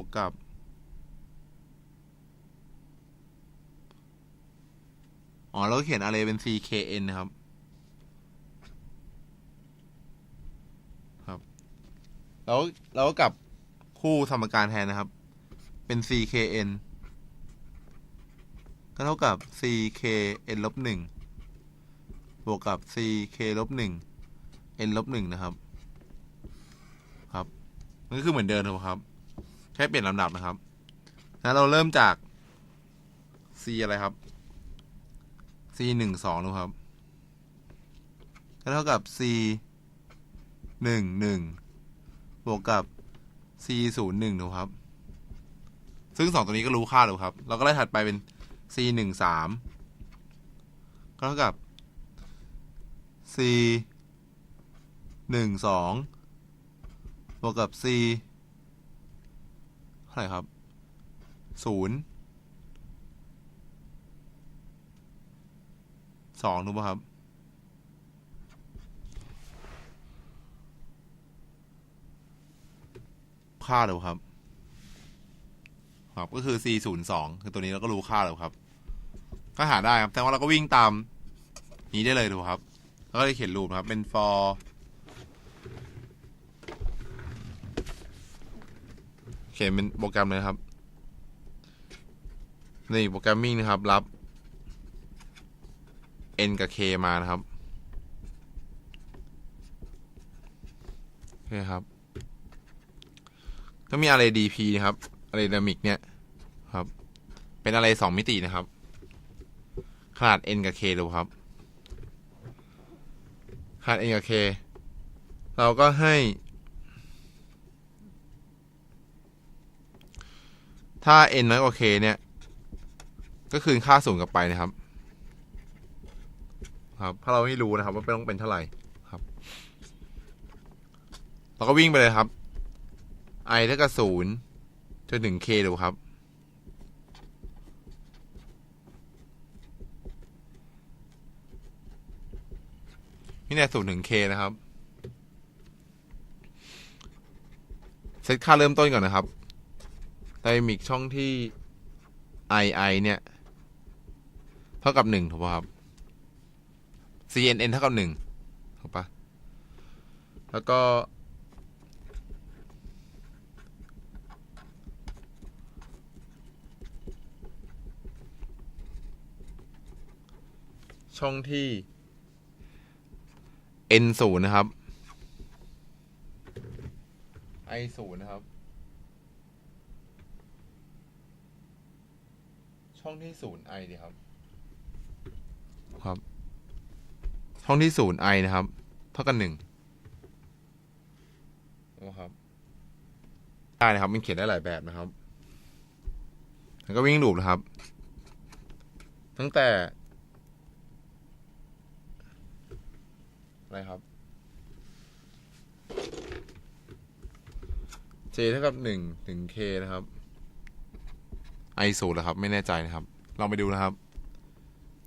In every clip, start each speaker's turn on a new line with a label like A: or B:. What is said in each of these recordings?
A: วกกับ อ๋อเราก็เขียน array เป็น ckn นะครับ ครับ แล้วแล้วก็กลับคู่สมการแทนนะครับ เป็น ckn ก็เท่ากับ ckn ลบหนึ่งบวกกับ ck ลบหนึ่ง n ลบหนึ่งนะครับ ครับมันก็คือเหมือนเดิมครับ แค่เปลี่ยนลำดับนะครับแล้วเราเริ่มจาก c อะไรครับ c หนึ่งสองนะครับก็เท่ากับ c หนึ่งหนึ่งบวกกับ c ศูนย์หนึ่งนะครับ ซึ่งสองตัวนี้ก็รู้ค่าแล้ครับ เราก็ไล่ถัดไปเป็น c หนึ่งสามก็เท่ากับ c หนึ่งสองบวกกับ c ท่าไหร่ครับศูนย์สองถูกป่ะครับ ค่าเร็วครับ ครับก็คือ c ศูนย์สองคือตัวนี้เราก็รู้ค่าแล้วครับ ก็หาได้ครับ แต่ว่าเราก็วิ่งตามนี้ได้เลยถูกครับ แล้วก็เลยเขียนรูปครับ เป็น for เขียนเป็นโปรแกรมเลยครับ นี่โปรแกรมมิ่งนะครับ รับ n กับ k มานะครับโอเคครับ ก็มีอะไร dp นะครับอะไร dynamic เนี่ยครับ เป็นอะไรสองมิตินะครับ ขนาด n กับ k ดูครับ ขนาด n กับ k เราก็ให้ ถ้า n น้อยกว่า k เนี่ย ก็คืนค่าศูนย์กลับไปนะครับ ครับ ถ้าเราไม่รู้นะครับ ว่าต้องเป็นเท่าไหร่ครับ เราก็วิ่งไปเลยครับ i เท่ากับศูนย์จนถึง k ดูครับ นี่เนี่ยศูนย์ถึง k นะครับ เซตค่าเริ่มต้นก่อนนะครับ ไดมิกช่องที่ i i เนี่ย เท่ากับหนึ่งถูกป่ะครับ cnn เท่ากับหนึ่งถูกป่ะ แล้วก็ ช่องที่ n ศูนย์นะครับ i ศูนย์นะครับ ช่องที่ศูนย์ i ดีครับ ครับ ช่องที่ศูนย์ i นะครับ เท่ากันหนึ่งนะครับได้นะครับ มันเขียนได้หลายแบบนะครับแล้วก็วิ่งลูปนะครับ ตั้งแต่ อะไรครับ j เท่ากับหนึ่งถึง k นะครับ i ศูนย์เหรอครับ ไม่แน่ใจนะครับ เราไปดูนะครับ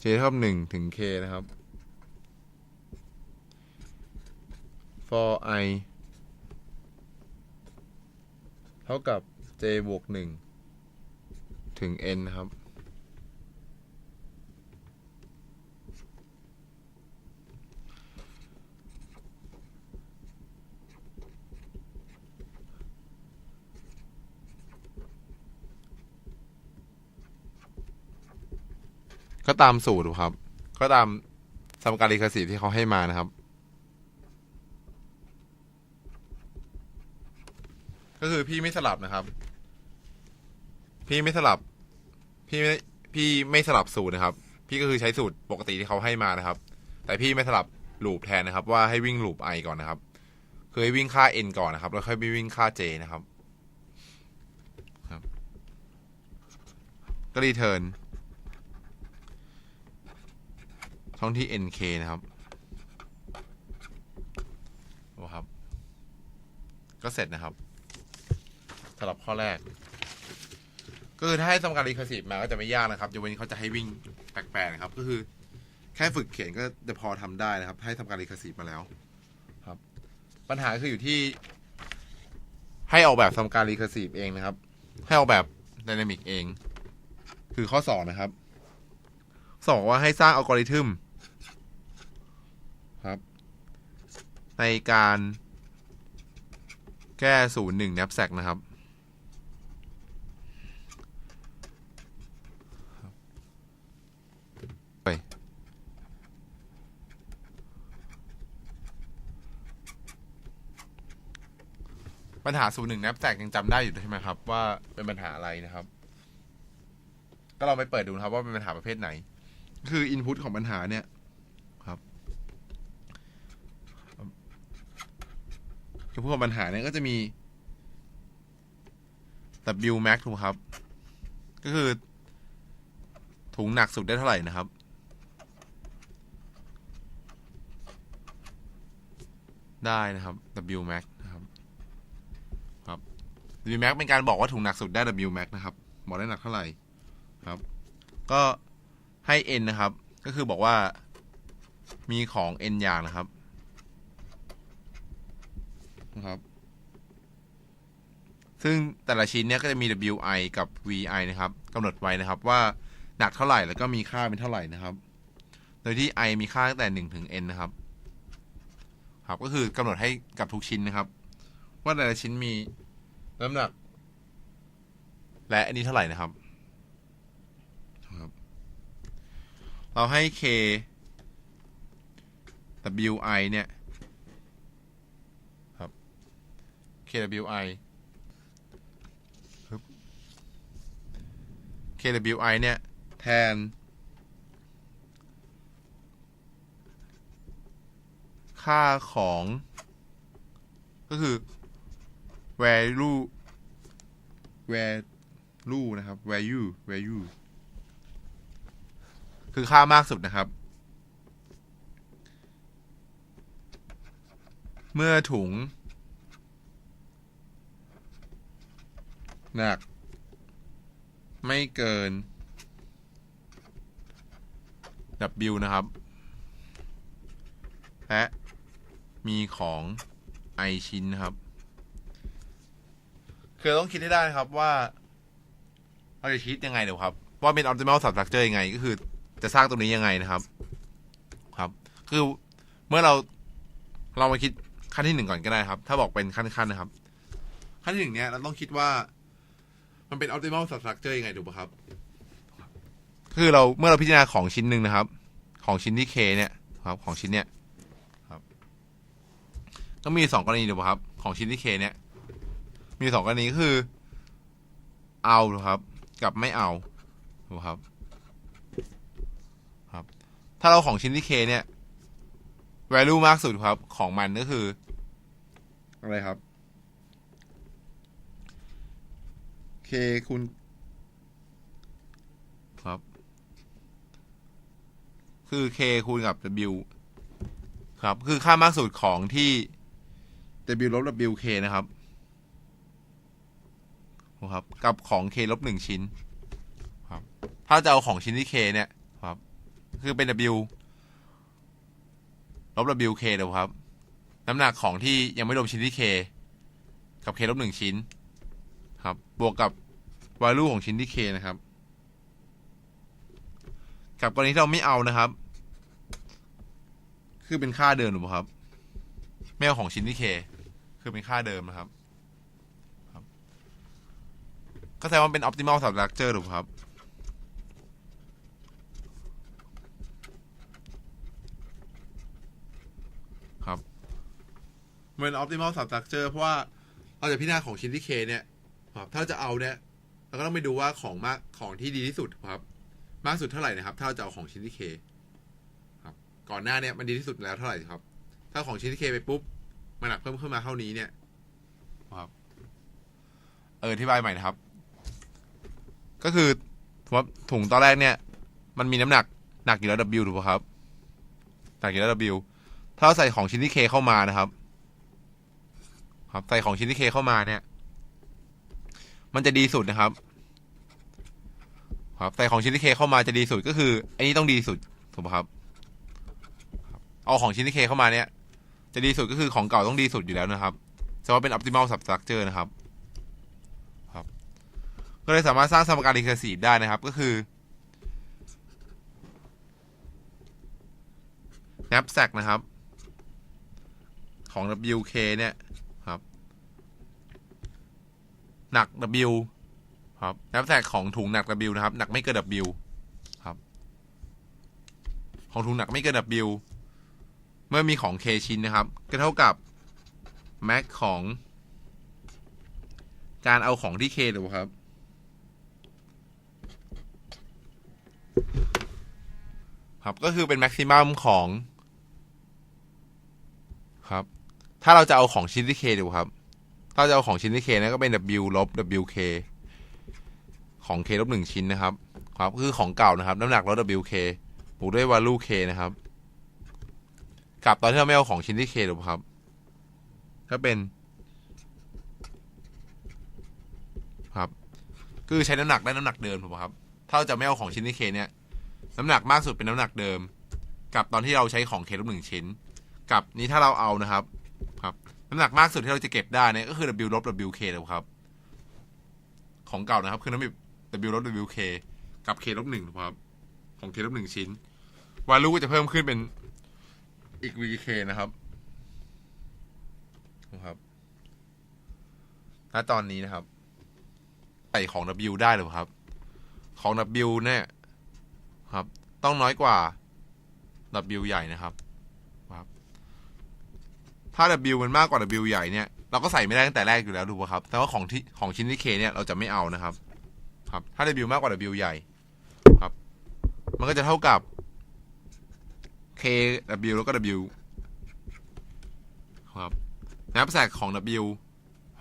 A: j เท่ากับหนึ่งถึง k นะครับ for i เท่ากับ j บวกหนึ่งถึง n นะครับ ก็ตามสูตรครับ ก็ตามสมการ recursive ที่เขาให้มานะครับ ก็คือพี่ไม่สลับนะครับ พี่ไม่สลับ พี่ไม่พี่ไม่สลับสูตรนะครับ พี่ก็คือใช้สูตรปกติที่เขาให้มานะครับ แต่พี่ไม่สลับลูปแทนนะครับ ว่าให้วิ่งลูป i ก่อนนะครับคือให้วิ่งค่า n ก่อนนะครับ แล้วค่อยไปวิ่งค่า j นะครับ ครับ ก็รีเทิร์น ช่องที่ nk นะครับโอ้ครับ ก็เสร็จนะครับสำหรับข้อแรก ก็คือถ้าให้สมการ recursive มาก็จะไม่ยากนะครับยกเว้นเขาจะให้วิ่งแปลกๆนะครับ ก็คือแค่ฝึกเขียนก็จะพอทำได้นะครับ ให้ทำการ recursive มาแล้ว ครับ ปัญหาคืออยู่ที่ ให้ออกแบบสมการ recursive เองนะครับ ให้ออกแบบไดนามิกเอง คือข้อสองนะครับสองว่าให้สร้างอัลกอริทึมครับ ในการแก้ศูนย์หนึ่ง knapsack นะครับ ปัญหาศูนย์หนึ่ง knapsack ยังจำได้อยู่ใช่ไหมครับ ว่าเป็นปัญหาอะไรนะครับ ก็ลองไปเปิดดูนะครับว่าเป็นปัญหาประเภทไหน คือ input ของปัญหาเนี่ย ครับ คือพวกปัญหาเนี่ยก็จะมี W max ถูกครับ ก็คือ ถุงหนักสุดได้เท่าไหร่นะครับ ได้นะครับ W max นะครับ ครับ W max เป็นการบอกว่าถุงหนักสุดได้ W max นะครับ บอกได้หนักเท่าไหร่ครับ ก็ให้ n นะครับ ก็คือบอกว่ามีของ n อย่างนะครับ นะครับ ซึ่งแต่ละชิ้นเนี่ยก็จะมี wi กับ vi นะครับกำหนดไว้นะครับว่าหนักเท่าไหร่แล้วก็มีค่าเป็นเท่าไหร่นะครับ โดยที่ i มีค่าตั้งแต่1ถึง n นะครับ ครับก็คือกำหนดให้กับทุกชิ้นนะครับ ว่าแต่ละชิ้นมีน้ำหนัก และอันนี้เท่าไหร่นะครับครับเราให้ k wi เนี่ย ครับ kwi ปึ๊บ kwi เนี่ย แทน ค่าของ ก็คือ value value นะครับ value value คือค่ามากสุดนะครับ เมื่อถุง หนัก ไม่เกิน W นะครับ และมีของ i ชิ้นนะครับ คือต้องคิดให้ได้นะครับว่าเราจะคิดยังไงเดี๋ยวครับ ว่าเป็น optimal structure ยังไง ก็คือจะสร้างตรงนี้ยังไงนะครับ ครับ คือเมื่อเราเรามาคิดขั้นที่หนึ่งก่อนก็ได้ครับ ถ้าบอกเป็นขั้นๆนะครับ ขั้นที่หนึ่งเนี้ยเราต้องคิดว่า มันเป็น optimal substructure ยังไงถูกปะครับ คือเราเมื่อเราพิจารณาของชิ้นหนึ่งนะครับ ของชิ้นที่ k เนี่ยครับของชิ้นเนี้ยครับ ก็มีสองกรณีถูกปะครับ ของชิ้นที่ k เนี่ย มีสองกรณีก็คือ เอาถูกครับ กับไม่เอาถูกครับ ครับ ถ้าเราของชิ้นที่ k เนี่ย value มากสุดครับ ของมันก็คือ อะไรครับ k คูณครับ คือ k คูณกับ w ครับ คือค่ามากสุดของที่ w ลบ w k นะครับครับ กับของ k ลบหนึ่งชิ้น ครับ ถ้าจะเอาของชิ้นที่ k เนี่ย ครับ คือเป็น w ลบ w k เดี๋ยวครับ น้ำหนักของที่ยังไม่รวมชิ้นที่ k กับ k ลบหนึ่งชิ้น ครับ บวกกับ value ของชิ้นที่ k นะครับ กับกรณีที่เราไม่เอานะครับ คือเป็นค่าเดิมหรือเปล่าครับไม่เอาของชิ้นที่ k คือเป็นค่าเดิมนะครับก็แสดงว่าเป็น optimal structure หรือเปล่าครับ ครับเป็น optimal structure เพราะว่าเราจะพิจารณาของชิ้นที่ k เนี่ย ครับถ้าจะเอาเนี่ยเราก็ต้องไปดูว่าของมากของที่ดีที่สุดครับ มากสุดเท่าไหร่นะครับ ถ้าเราจะเอาของชิ้นที่ k ครับ ก่อนหน้าเนี่ยมันดีที่สุดแล้วเท่าไหร่ครับ ถ้าของชิ้นที่ k ไปปุ๊บมันหนักเพิ่มขึ้นมาเท่านี้เนี่ยครับ เอออธิบายใหม่นะครับ ก็คือว่าถุงตอนแรกเนี่ย มันมีน้ำหนักหนักอยู่แล้ว W ถูกป่ะครับหนักอยู่แล้ว W ถ้าเราใส่ของชิ้นที่ K เข้ามานะครับ ครับ ใส่ของชิ้นที่ K เข้ามาเนี่ย มันจะดีสุดนะครับ ครับใส่ของชิ้นที่ K เข้ามาจะดีสุดก็คืออันนี้ต้องดีสุดถูกป่ะครับ เอาของชิ้นที่ K เข้ามาเนี่ย จะดีสุดก็คือของเก่าต้องดีสุดอยู่แล้วนะครับจะว่าเป็น optimal substructure นะครับ ครับ ก็เลยสามารถสร้างสมการ recursive ได้นะครับ ก็คือ knapsack นะครับ ของ WK เนี่ยครับ หนัก W ครับ knapsack ของถุงหนัก W นะครับ หนักไม่เกิน W ครับ ของถุงหนักไม่เกิน W เมื่อมีของ K ชิ้นนะครับ ก็เท่ากับ max ของ การเอาของที่ K ดูครับ ครับก็คือเป็น maximum ของ ครับ ถ้าเราจะเอาของชิ้นที่ K ดูครับ ถ้าเราจะเอาของชิ้นที่ K นะก็เป็น W ลบ WK ของ K ลบหนึ่งชิ้นนะครับ ครับคือของเก่านะครับ น้ำหนักลด WK บวกด้วย value K นะครับ กับตอนที่เราไม่เอาของชิ้นที่ K ดูครับ ก็เป็นครับ คือใช้น้ำหนักได้น้ำหนักเดิมถูกไหมครับ ถ้าเราจะไม่เอาของชิ้นที่ K เนี่ย น้ำหนักมากสุดเป็นน้ำหนักเดิม กับตอนที่เราใช้ของ K ลบหนึ่งชิ้น กับนี้ถ้าเราเอานะครับ น้ำหนักมากสุดที่เราจะเก็บได้เนี่ยก็คือ W ลบ WK นะครับ ของเก่านะครับ คือน้ำหนัก W ลบ WK กับ K ลบหนึ่งครับ ของ K ลบหนึ่งชิ้น value ก็จะเพิ่มขึ้นเป็นอีก VK นะครับนะครับ ณ ตอนนี้นะครับ ใส่ของ W ได้หรือเล่าครับ ของ W เนี่ย ครับ ต้องน้อยกว่า W ใหญ่นะครับ ถ้า W มันมากกว่า W ใหญ่เนี่ยเราก็ใส่ไม่ได้ตั้งแต่แรกอยู่แล้วถูกไหมครับ แต่ว่าของที่ของชิ้นที่ K เนี่ยเราจะไม่เอานะครับ ครับ ถ้า W มากกว่า W ใหญ่ ครับ มันก็จะเท่ากับ K W แล้วก็ W ครับนับแสกของ W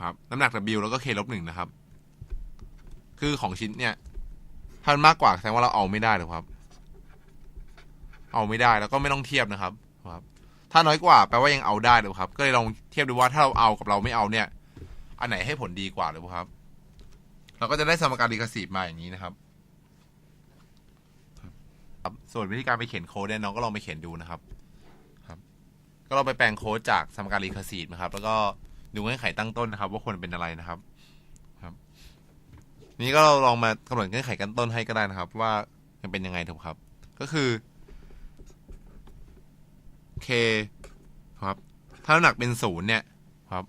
A: ครับ น้ำหนัก W แล้วก็ K ลบหนึ่งนะครับ คือของชิ้นเนี่ย ถ้ามันมากกว่าแสดงว่าเราเอาไม่ได้หรอครับ เอาไม่ได้แล้วก็ไม่ต้องเทียบนะครับ ครับ ถ้าน้อยกว่าแปลว่ายังเอาได้เลยครับ ก็เลยลองเทียบดูว่าถ้าเราเอากับเราไม่เอาเนี่ย อันไหนให้ผลดีกว่าเลยครับ เราก็จะได้สมการรีคาซีมาอย่างนี้นะครับ ครับ ส่วนวิธีการไปเขียนโค้ดเนี่ยน้องก็ลองไปเขียนดูนะครับ ครับ ก็ลองไปแปลงโค้ดจากสมการรีคาซีนะครับ แล้วก็ดูเงื่อนไขตั้งต้นนะครับ ว่าควรเป็นอะไรนะครับ ครับ นี้ก็เราลองมากำหนดเงื่อนไขกันต้นให้ก็ได้นะครับ ว่ามันเป็นยังไงถูกครับ ก็คือ k ครับถ้าน้ำหนักเป็นศูนย์เนี่ยครับ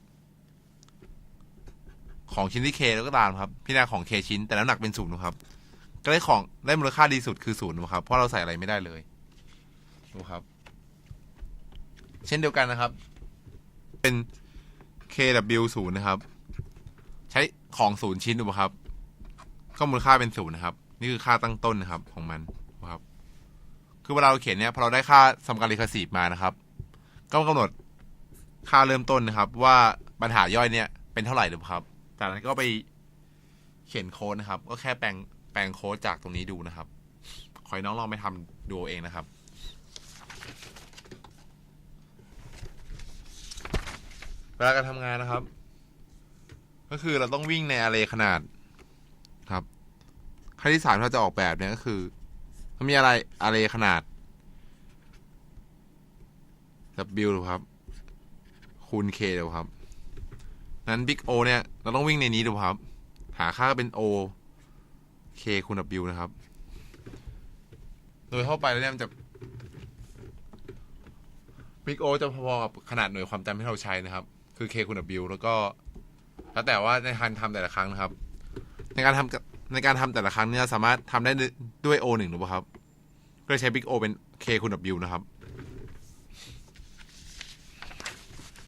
A: ของชิ้นที่ k แล้วก็ตามครับพิจารณาของ k ชิ้น แต่น้ำหนักเป็นศูนย์ครับ ก็ได้ของได้มูลค่าดีสุดคือศูนย์ครับเพราะเราใส่อะไรไม่ได้เลยดูครับ เช่นเดียวกันนะครับ เป็น kw ศูนย์นะครับ ใช้ของศูนย์ชิ้นดูครับก็มูลค่าเป็นศูนย์นะครับ นี่คือค่าตั้งต้นนะครับ ของมัน คือเวลาเราเขียนเนี่ยพอเราได้ค่าสมการ recursive มานะครับ ก็กำหนดค่าเริ่มต้นนะครับ ว่าปัญหาย่อยเนี่ยเป็นเท่าไหร่หรือครับ จากนั้นก็ไปเขียนโค้ดนะครับ ก็แค่แปลงแปลงโค้ดจากตรงนี้ดูนะครับ ขอให้น้องลองไปทำดูเองนะครับเวลาการทำงานนะครับ ก็คือเราต้องวิ่งในอาเรขนาดครับค่าที่สามที่เราจะออกแบบเนี่ยก็คือ มันมีอะไรอะไรขนาด W ดูครับ คูณ K ดูครับ นั้น Big O เนี่ย เราต้องวิ่งในนี้ดูครับ หาค่าเป็น O K คูณ W นะครับ โดยเข้าไปแล้วเนี่ยมันจะ Big O จะพอๆกับขนาดหน่วยความจำที่เราใช้นะครับ คือ K คูณ W แล้วก็ แล้วแต่ว่าในการทำแต่ละครั้งนะครับ ในการทำ ในการทำแต่ละครั้งเนี่ยสามารถทำได้ด้วยโอหนึ่งหรือเปล่าครับ ก็ใช้บิ๊กโอเป็น K คูณ W นะครับ